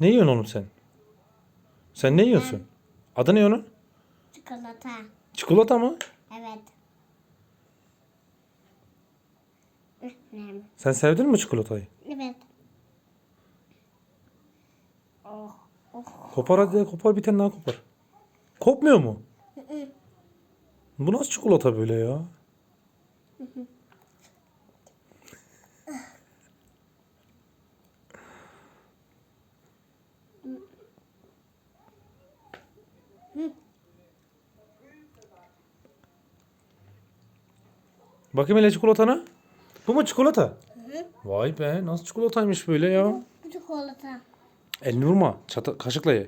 Ne yiyorsun oğlum sen? Sen ne yiyorsun? Adı ne onun? Çikolata. Çikolata mı? Evet. Sen sevdin mi çikolatayı? Evet. Oh. Oh. Kopar hadi kopar bir tane daha kopar. Kopmuyor mu? Bu nasıl çikolata böyle ya? Bakayım hele çikolatana. Bu mu çikolata? Vay be nasıl çikolataymış böyle ya. Bu çikolata. Elini vurma. Çata, kaşıkla ye.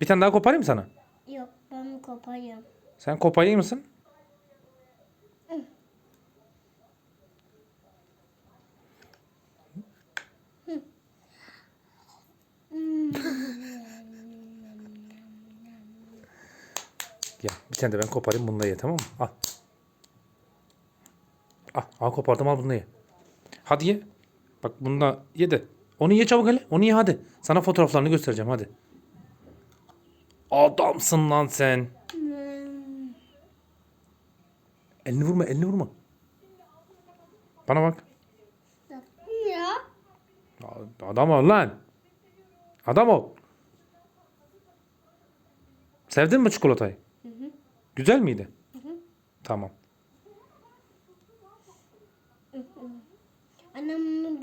Bir tane daha koparayım mı sana? Yok ben koparıyorum. Sen kopayı mısın? Gel bir tane de ben koparayım bunu da ye tamam mı? Al. Al, al kopardım al bunu ye. Hadi ye. Bak bunu da ye de. Onu ye çabuk hele. Onu ye hadi. Sana fotoğraflarını göstereceğim hadi. Adamsın lan sen. Elini vurma, elini vurma. Bana bak. Ya. Adam ol lan. Adam ol. Sevdin mi çikolatayı? Güzel miydi? Tamam. Annem bunu, bunu